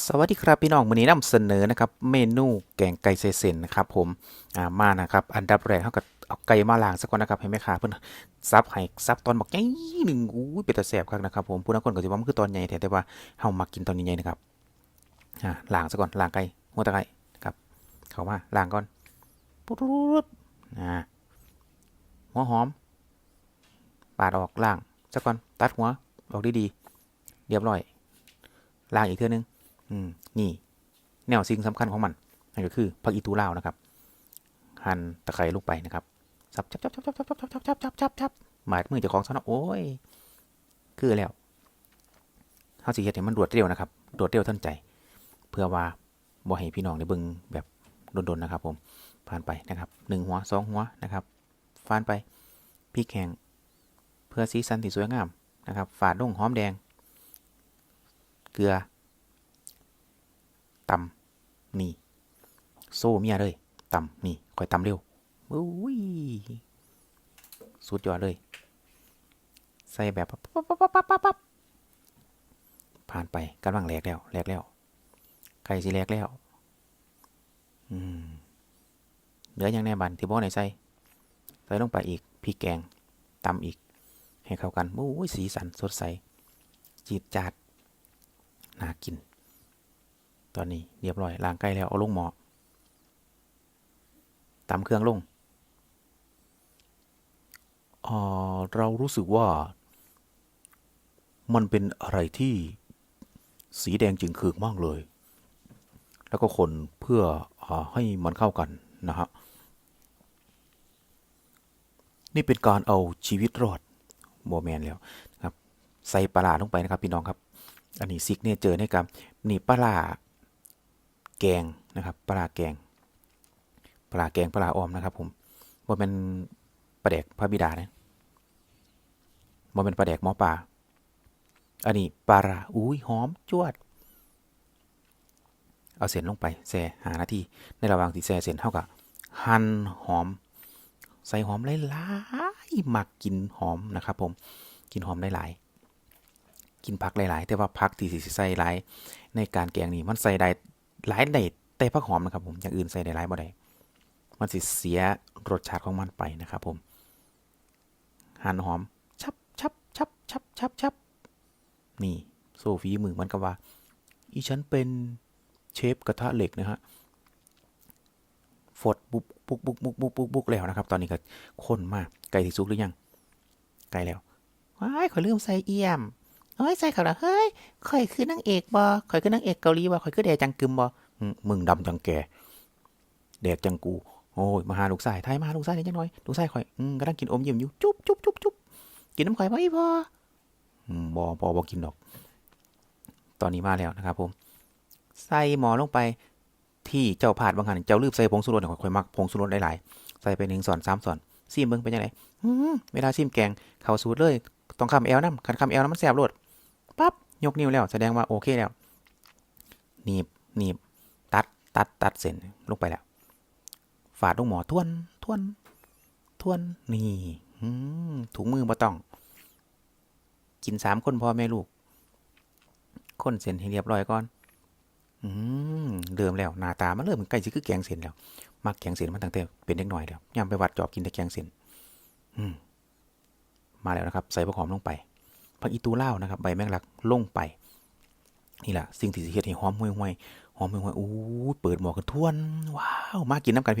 สวัสดีครับพี่น้องวันนี้นำเสนอนะครับเมนูแกงไก่เซเซนนะครับผมอ่ามานะครับอันดับแรกเขาก็เอาไก่มาล้างสักก่อนนะครับให้แม่ค้าเพิ่อนซับให้ซับตอนบักใหญ่หนึ่งอู้ยเป็นตาแซ่บครับนะครับผมผู้นักคนก็สิว่ามันคือตอนใหญ่แท้แต่ว่าเฮามากินตอนใหญ่นะครับอ่าล้างซะก่อนล้างไก่หัวตะไคร้ครับเข้ามาล้างก่อนปุ๊บอ่าหัวหอม ปาดออกล้างซะก่อนตัดหัวออกดีๆเรียบร้อยล้างอีกเทื่อนึง อืมนี่ แนวสิ่งสำคัญของมันนั่นก็คือผักอีตูลาวนะครับ หั่นตะไคร้ลงไปนะครับสับจับจับจับจับจับจับจับจับจับจับจับหมายมือเจ้าของซะนาะโอ้ย คือแล้วเฮาสิเฮ็ดให้มันรวดเร็วนะครับรวดเร็วทันใจ เพื่อว่าบ่ให้พี่น้องได้เบิ่งแบบโดนๆนะครับ ผมผ่านไปนะครับหนึ่งหัวสองหัวนะครับฟานไปพริกแห้งเพื่อสีสันที่สวยงามนะครับ ฝาดลงหอมแดง เกลือ ตำนี่ โซ่เมียเลยตำนี่คอยตำเร็วอุ้ยสุดยอดเลย ใส่แบบปั๊บปั๊บปั๊บปั๊บปั๊บผ่านไปกำลังแหลกแล้วแหลกแล้วไก่สิแหลกแล้ว อืมเหลืออย่างแน่บันที่บ่ไหนใส่ใส่ลงไปอีกพริกแกงตำอีก ให้เข้ากันอุ้ยสีสันสดใสจีดจาดน่ากิน ตอนนี้เรียบร้อยล้างไก่แล้วเอาลงหมอตำเครื่องลงอ่าเรารู้สึกว่า มันเป็นอะไรที่สีแดงจึงเคืองมากเลย แล้วก็คนเพื่ออาให้มันเข้ากันนะฮะ นี่เป็นการเอาชีวิตรอดโมแมนแล้วครับ ใส่ปลาร้าลงไปนะครับ พี่น้องครับ อันนี้ซิกเนเจอร์นการนี่ปลาร้า แกงนะครับปลาแกงปลาแกงปลาออมนะครับ ผมว่าเป็นปลาแดกพระบิดาเนี่ยว่าเป็นปลาแดกหมอปลาอันนี้ปลาอุ้ยหอมจวด เอาเส้นลงไปแซ่หานาทีในระหว่างที่แซ่เส้นเท่ากับหั่นหอม ใส่หอมหลายๆหมักกินหอมนะครับ ผมกินหอมหลายๆกินผักหลาย ๆ แต่ว่าผักที่สิใส่หลายในการแกงนี่มันใส่ได้ หลายได้แต่ผักหอมนะครับผมอย่างอื่นใส่ได้หลายบ่ได้มันสิเสียรสชาติของมันไปนะครับผมหั่นหอมชับชับชับชับชับชับนี่โซฟีมือมันก็ว่า อีฉันเป็นเชฟกระทะเหล็กนะฮะฟดบุกบุกบุกบุกบุกบุกบุกแล้วนะครับ ตอนนี้ก็ข้นมากไก่ที่สุกหรือยัง ไก่แล้วว้ายขอยลืมใส่เอี่ยม เฮ้ยใส่เขาละเฮ้ยข่อยคือนางเอกบ่ข่อยคือนางเอกเกาหลีบ่ข่อยคือแดจังกึมบอมึงดำจังแกแดกจังกูโอ้ยมาหาลูกชายไทยมาหาลูกชายนี่จังน่อยลูกชายข่อยอืมกำลังกินอมยิ้มอยู่จุ๊บจุ๊บจุ๊บจุ๊บกินน้ำข่อยบ่อีพ่ออืมบ่บ่บ่กินดอก ตอนนี้มาแล้วนะครับผม ใส่หมอลงไปที่เจ้าผาดบางหันเจ้าลืมใส่ผงชูรสเนี่ยข่อยมักผงชูรสหลายๆใส่ไปหนึ่งส่วนสามส่วนซีมเบิ่งเป็นยังไงเวลาซีมแกงเข้าสูตรเลย ต้องคำแอลน้ำคันคำแอลน้ำมันแสบรส ปั๊บยกนิ้วแล้ว แสดงว่าโอเคแล้วหนีบหนีบตัดตัดตัดเส้นลงไปแล้วฝาดลงหมอทวนทวนทวนนี่ถุงมือบ่ต้อง กินสามคนพ่อแม่ลูก คนเส้นให้เรียบร้อยก่อนอืมเริ่มแล้วหน้าตามันเริ่มใกล้สิคือแกงเส้นแล้วมักแกงเส้นมันตั้งแต่เป็นเด็กน่อยแล้วยามไปวัดจอบกินแต่แกงเส้นอืมมาแล้วนะครับ ใส่ผักหอมลงไป ผักอีตูเล่านะครับ ใบแมงลักลงไป นี่แหละสิ่งที่สิเฮ็ดให้หอมห่วยๆหอมห่วยๆอู้เปิดหมอกันทวน ว้าว มากินน้ำกันพี่น้อง